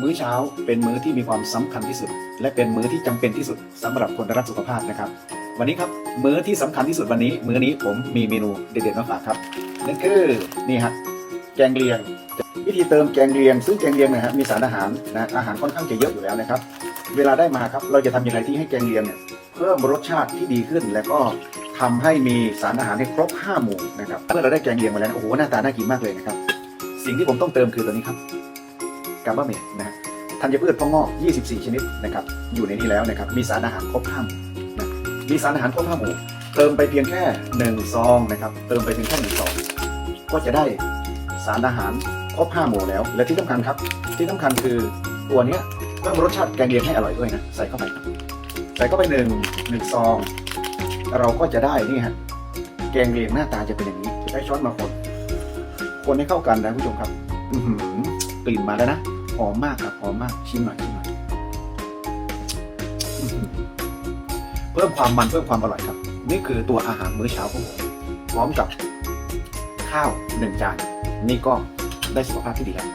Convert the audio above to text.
มื้อเช้าเป็นมื้อที่มีความสำคัญที่สุด และเป็นมื้อที่จำเป็นที่สุดสำหรับคนรักสุขภาพนะครับ วันนี้ครับมื้อที่สำคัญที่สุดวันนี้ มื้อนี้ผมมีเมนูเด็ดๆมาฝากครับนั่นคือนี่ฮะแกงเลียง วิธีเติมแกงเลียง ซึ่งแกงเลียงนะฮะมีสารอาหารนะอาหารค่อนข้างจะเยอะอยู่แล้วนะครับ เวลาได้มาครับเราจะทำยังไงที่ให้แกงเลียงเนี่ยเพิ่มรสชาติที่ดีขึ้นแล้วก็ทำให้มีสารอาหารให้ครบ 5 หมู่นะครับเมื่อเราได้แกงเลียงมาแล้วโอ้โหหน้าตาน่ากินมากเลยนะครับ สิ่งที่ผมต้องเติมคือตัวนี้ครับ กาบาเมดนะฮะธัญพืชพองงอก 24 ชนิดนะครับอยู่ในนี้แล้วนะครับมีสารอาหารครบหมู่นะมีสารอาหารครบ5หมู่เติมไปเพียงแค่1ซองนะครับเติมไปเพียงแค่1ซองก็จะได้สารอาหารครบ5หมู่แล้ว และที่สำคัญครับ ที่สำคัญคือตัวเนี้ยเพิ่มรสชาติแกงเลียงให้อร่อยด้วยนะใส่เข้าไปใส่เข้าไปหนึ่งหนึ่งซอง เราก็จะได้นี่ฮะแกงเลียงหน้าตาจะเป็นอย่างนี้ใช้ช้อนมาคน คนให้เข้ากันนะผู้ชมครับอือหือกลิ่นมาแล้วนะ หอมมากครับหอมมากชิมหน่อยชิมหน่อยเพิ่มความมันเพิ่มความอร่อยครับ นี่คือตัวอาหารมื้อเช้าของผมพร้อมกับข้าวหนึ่งจานนี่ก็ได้สุขภาพที่ดีแล้ว